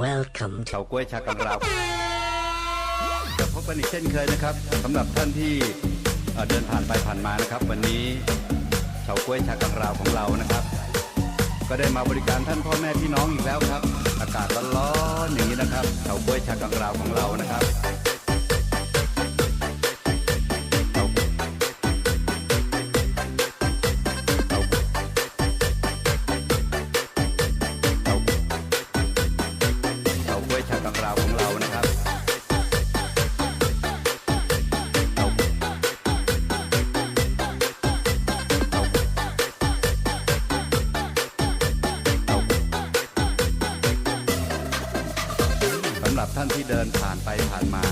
Welcome เฉาก้วยชากังราวจะพบกันอีกเช่นเคยนะครับสำหรับท่านที่เอ่อเดินผ่านไปผ่านมานะครับ วันนี้เฉาก้วยชากังราวของเรานะครับ ก็ได้มาบริการท่านพ่อแม่พี่น้องอีกแล้วครับ อากาศร้อนๆอย่างนี้นะครับเฉาก้วยชากังราวของเรานะครับ เฉาก้วยชากังราวของเรานะครับสำหรับท่านที่เดินผ่านไปผ่านมา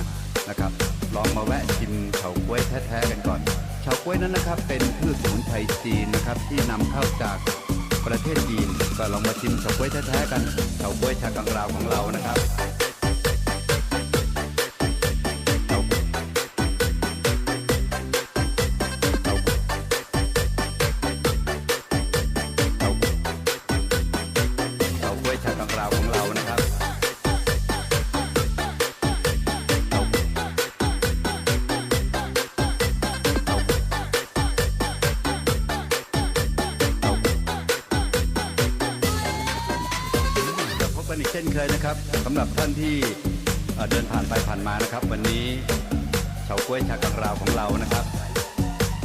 นะครับ ลองมาแวะชิมเฉาก้วยแท้ๆกันก่อนเฉาก้วยนั้นนะครับ เป็นพืชสมุนไพรจีนนะครับที่นำเข้าจาก ประเทศจีน ก็ลองมาชิมเฉาก๊วยแท้ๆกันเฉาก๊วยชากังราวของเรานะครับ ช่นเคยนะครับสำหรับท่านที่เดินผ่านไปผ่านมานะครับ วันนี้เฉาก้วยชากังราวของเรานะครับ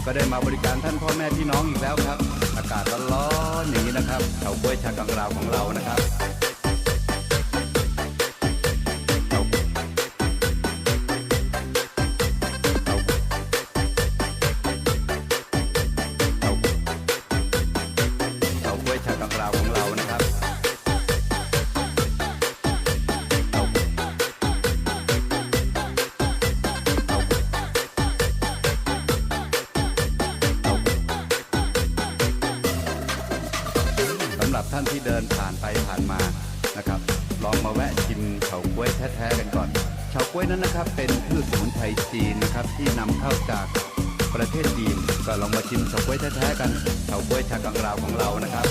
ก็ได้มาบริการท่านพ่อแม่พี่น้องอีกแล้วครับ อากาศร้อนๆอย่างนี้นะครับเฉาก้วยชากังราวของเรานะครับ ท่านที่เดินผ่านไปผ่านมานะครับ ลองมาแวะชิมเฉาก๊วยแท้ๆกันก่อนเฉาก๊วยนั้นนะครับ เป็นพืชสมุนไพรจีนนะครับที่นำเข้าจากประเทศจีน ก็ลองมาชิมเฉาก๊วยแท้ๆกันเฉาก๊วยชากังราวของเรานะครับ